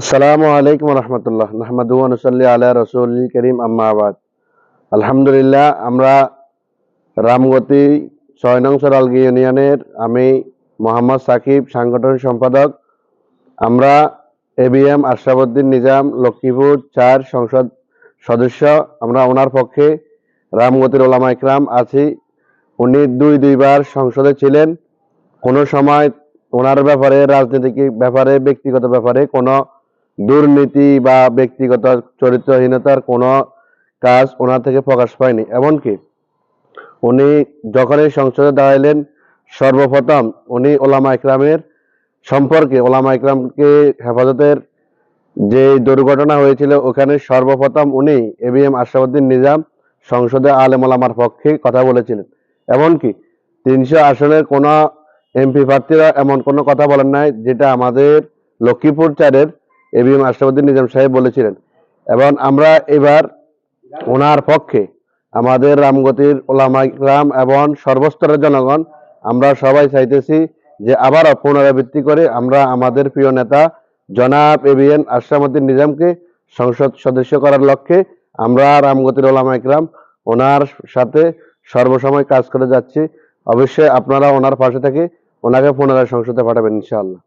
আসসালামু আলাইকুম রহমতুল্লাহ। নাহমাদু নসল্লি আলা রসুল করিম, আম্মা আবাদ আলহামদুলিল্লাহ, আমরা রামগতি ছয় নং সরালগি ইউনিয়নের আমি মোহাম্মদ সাকিব, সাংগঠনিক সম্পাদক। আমরা এবিএম আশরাফুদ্দিন নিজাম, লক্ষ্মীপুর চার সংসদ সদস্য। আমরা ওনার পক্ষে রামগতির ওলামা ইকরাম আছি। উনি দুই, দুইবার সংসদে ছিলেন। কোনো সময় ওনার ব্যাপারে, রাজনৈতিক ব্যাপারে, ব্যক্তিগত ব্যাপারে কোনো দুর্নীতি বা ব্যক্তিগত চরিত্রহীনতার কোনো কাজ ওনার থেকে প্রকাশ পায়নি। এমনকি উনি যখনই সংসদে দাঁড়াইলেন, সর্বপ্রথম উনি ওলামা ইকরামের সম্পর্কে, ওলামা ইকরামকে হেফাজতের যে দুর্ঘটনা হয়েছিল, ওখানে সর্বপ্রথম উনি এবিএম আশরাফুদ্দিন নিজাম সংসদে আলেম ওলামার পক্ষে কথা বলেছিলেন। এমনকি তিনশো আসনের কোনো এমপি প্রার্থীরা এমন কোনো কথা বলেন নাই, যেটা আমাদের লক্ষ্মীপুর চারের এবিএম আশরাফুদ্দিন নিজাম সাহেব বলেছিলেন। এবং আমরা এবার ওনার পক্ষে আমাদের রামগতির ওলামা এবং সর্বস্তরের জনগণ, আমরা সবাই চাইতেছি যে আবারও পুনরাবৃত্তি করে আমরা আমাদের প্রিয় নেতা জনাব এবিএন আশরাফুদ্দিন নিজামকে সংসদ সদস্য করার লক্ষ্যে আমরা রামগতির ওলামা ইকরাম ওনার সাথে সর্বসময় কাজ করে যাচ্ছি। অবশ্যই আপনারা ওনার পাশে থেকে ওনাকে পুনরায় সংসদে পাঠাবেন ইনশাআল্লাহ।